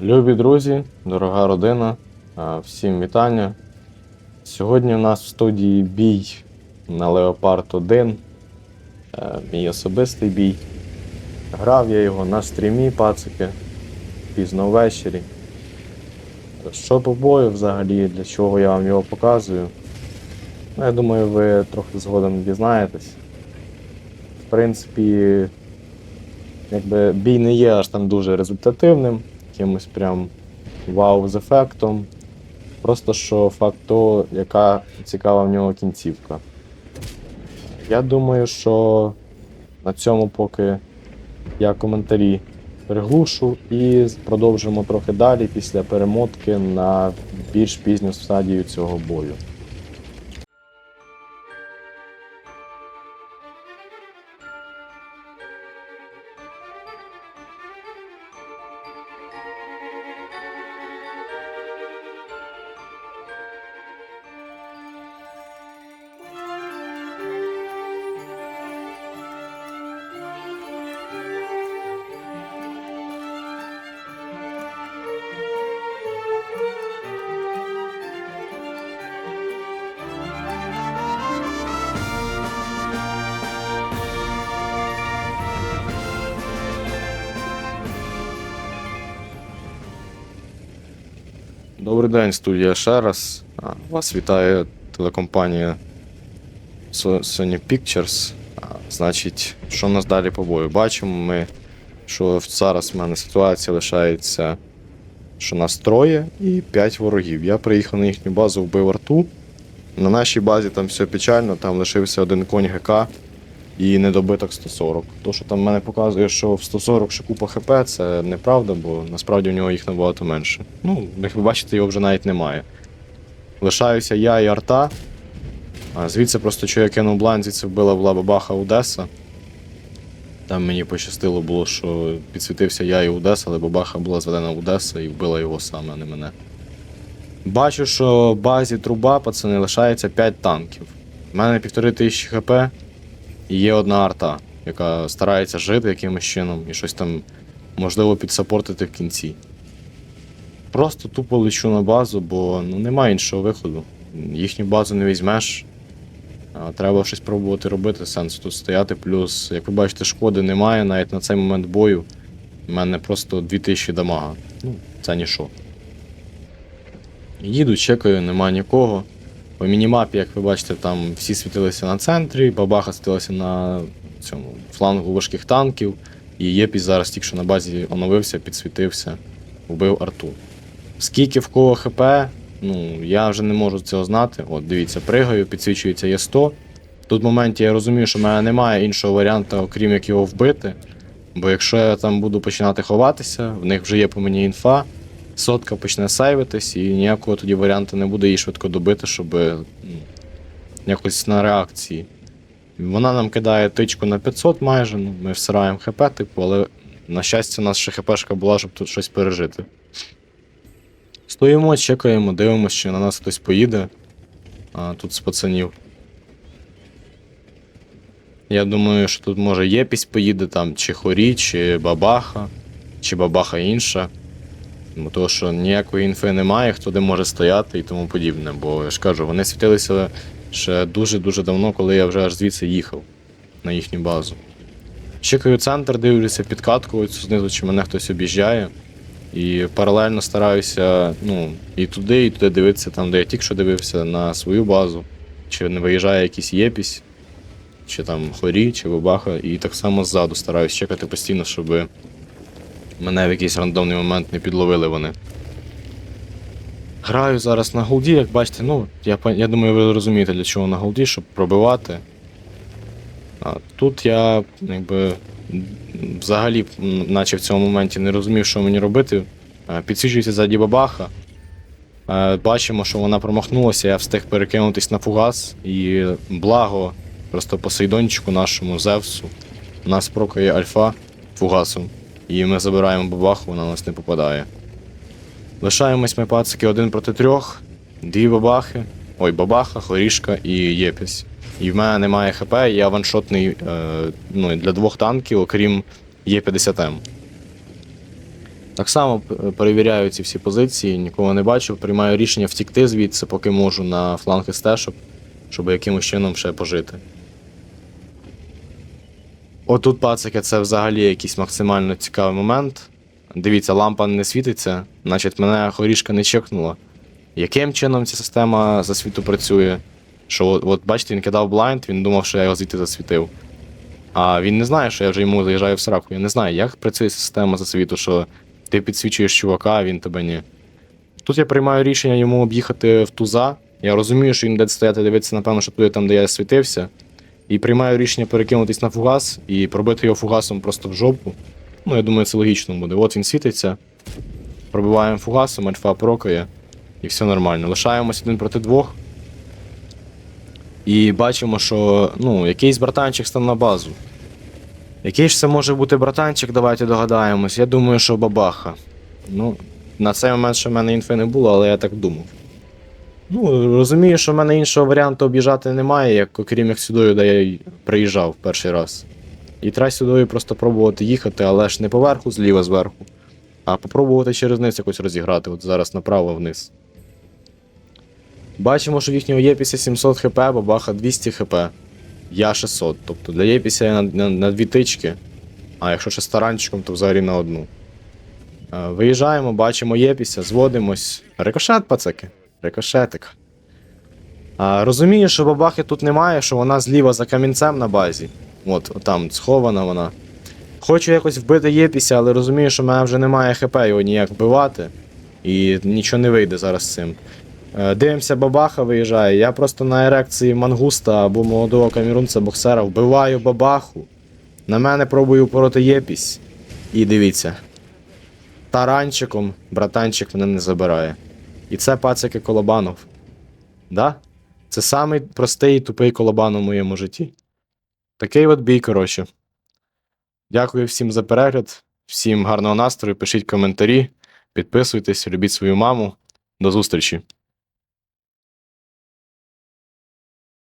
Любі друзі, дорога родина, всім вітання. Сьогодні у нас в студії бій на Леопард 1. е, Мій особистий бій. Грав я його на стрімі, пацики, пізно ввечері. Що по бою взагалі, для чого я вам його показую? Ну, я думаю, ви трохи згодом дізнаєтесь. В принципі, якби бій не є аж там дуже результативним, якимось прям вау з ефектом. Просто що факт того, яка цікава в нього кінцівка. Я думаю, що на цьому поки я коментарі приглушу і продовжимо трохи далі після перемотки на більш пізню стадію цього бою. Добрий день, студія ще раз. Вас вітає телекомпанія Sony Pictures. Значить, що нас далі по бою? Бачимо ми, що зараз в мене ситуація лишається, що нас троє і п'ять ворогів. Я приїхав на їхню базу, вбив арту. На нашій базі там все печально, там лишився один конь ГК і недобиток 140. То, що там в мене показує, що в 140 ще купа ХП, це неправда, бо насправді у нього їх набагато менше. Ну, як ви бачите, його вже навіть немає. Лишаюся я і арта. А звідси просто що я кинув блайн, звідси вбила була бабаха Одеса. Там мені пощастило було, що підсвітився я і Одеса, але бабаха була зведена в Одеса і вбила його саме, а не мене. Бачу, що в базі труба, пацани, лишається 5 танків. У мене півтори тисячі хп є одна арта, яка старається жити якимось чином і щось там можливо підсапортити в кінці. Просто тупо лечу на базу, бо ну, немає іншого виходу. Їхню базу не візьмеш. Треба щось пробувати робити, сенс тут стояти. Плюс, як ви бачите, шкоди немає, навіть на цей момент бою. У мене просто 2000 дамага. Ну, це нічого. Їду, чекаю, нема нікого. По мінімапі, як ви бачите, там всі світилися на центрі, бабаха світилася на цьому флангу важких танків. І Єпіс зараз тільки що на базі оновився, підсвітився, вбив арту. Скільки в кого ХП, ну я вже не можу цього знати. От, дивіться, пригаю, підсвічується є 100. Тут в моменті я розумію, що в мене немає іншого варіанту, окрім як його вбити. Бо якщо я там буду починати ховатися, в них вже є по мені інфа, сотка почне сейвитись, і ніякого тоді варіанту не буде її швидко добити, щоб якось на реакції. Вона нам кидає тичку на 500 майже, ну, ми всираємо ХП, типу, але на щастя, у нас ще ХПшка була, щоб тут щось пережити. Стоїмо, чекаємо, дивимося, чи на нас хтось поїде. А, тут з пацанів. Я думаю, що тут може Єпісь поїде, там, чи Хорі, чи Бабаха, чи Бабаха інша. Бо того, що ніякої інфи немає, хто де може стояти і тому подібне. Бо я ж кажу, вони світилися ще дуже-дуже давно, коли я вже аж звідси їхав на їхню базу. Чекаю центр, дивлюся підкатку оцю знизу, чи мене хтось об'їжджає. І паралельно стараюся ну, і туди, і туди дивитися, там, де я тільки що дивився, на свою базу, чи не виїжджає якийсь єпісь, чи там хорі, чи бабаха, і так само ззаду стараюсь чекати постійно, щоб мене в якийсь рандомний момент не підловили вони. Граю зараз на голді, як бачите, ну, я, я думаю, ви розумієте, для чого на голді, щоб пробивати. А тут я якби взагалі, наче в цьому моменті не розумів, що мені робити. Е, Підсвічується ззаді бабаха. Е, Бачимо, що вона промахнулася, я встиг перекинутись на фугас. І благо, просто Посейдончику нашому Зевсу. У нас прокає альфа фугасом. І ми забираємо бабаху, вона нас не попадає. Лишаємось ми пацики один проти трьох, дві бабахи, ой, бабаха, хорішка і єпісь. І в мене немає ХП, я ваншотний е, ну, для двох танків, окрім Є50М. Так само перевіряю ці всі позиції, нікого не бачу, приймаю рішення втікти звідси, поки можу на фланг стежок, щоб якимось чином ще пожити. Отут, пацики, це взагалі якийсь максимально цікавий момент. Дивіться, лампа не світиться, значить мене хорішка не чекнула. Яким чином ця система засвіту працює? Що от, от бачите, він кидав блайнд, він думав, що я його звідти засвітив. А він не знає, що я вже йому заїжджаю в сраку. Я не знаю, як працює система засвіту, що ти підсвічуєш чувака, а він тебе ні. Тут я приймаю рішення йому об'їхати в туза. Я розумію, що він буде стояти дивитися, напевно, що туди там, де я світився. І приймаю рішення перекинутись на фугас і пробити його фугасом просто в жопу. Ну, я думаю, це логічно буде. От він світиться. Пробиваємо фугасом, альфа прокає, і все нормально. Лишаємось один проти двох. І бачимо, що ну, якийсь братанчик став на базу. Який ж це може бути братанчик, давайте догадаємось. Я думаю, що бабаха. Ну, на цей момент ще в мене інфи не було, але я так думав. Ну, розумію, що в мене іншого варіанту об'їжджати немає, як окрім як сюди, де я приїжджав перший раз. І треба сюди просто пробувати їхати, але ж не поверху, зліва зверху, а попробувати через низ якось розіграти, от зараз направо вниз. Бачимо, що в їхнього Єпіся 700 хп, бабаха 200 хп. Я 600. Тобто для Єпіся я на, на, на дві тички, а якщо ще з таранчиком, то взагалі на одну. Е, Виїжджаємо, бачимо Єпіся, зводимось. Рикошет, пацаки. Рикошетик. А, розумію, що бабахи тут немає, що вона зліва за камінцем на базі. От, там схована вона. Хочу якось вбити Єпіся, але розумію, що в мене вже немає ХП його ніяк вбивати. І нічого не вийде зараз з цим. Е, Дивимося, бабаха виїжджає. Я просто на ерекції мангуста або молодого камірунця боксера вбиваю бабаху. На мене пробую пороти єпісь. І дивіться. Таранчиком братанчик мене не забирає. І це пацики Колобанов. Да? Це самий простий і тупий колобан у моєму житті. Такий от бій, коротше. Дякую всім за перегляд, всім гарного настрою, пишіть коментарі, підписуйтесь, любіть свою маму. До зустрічі!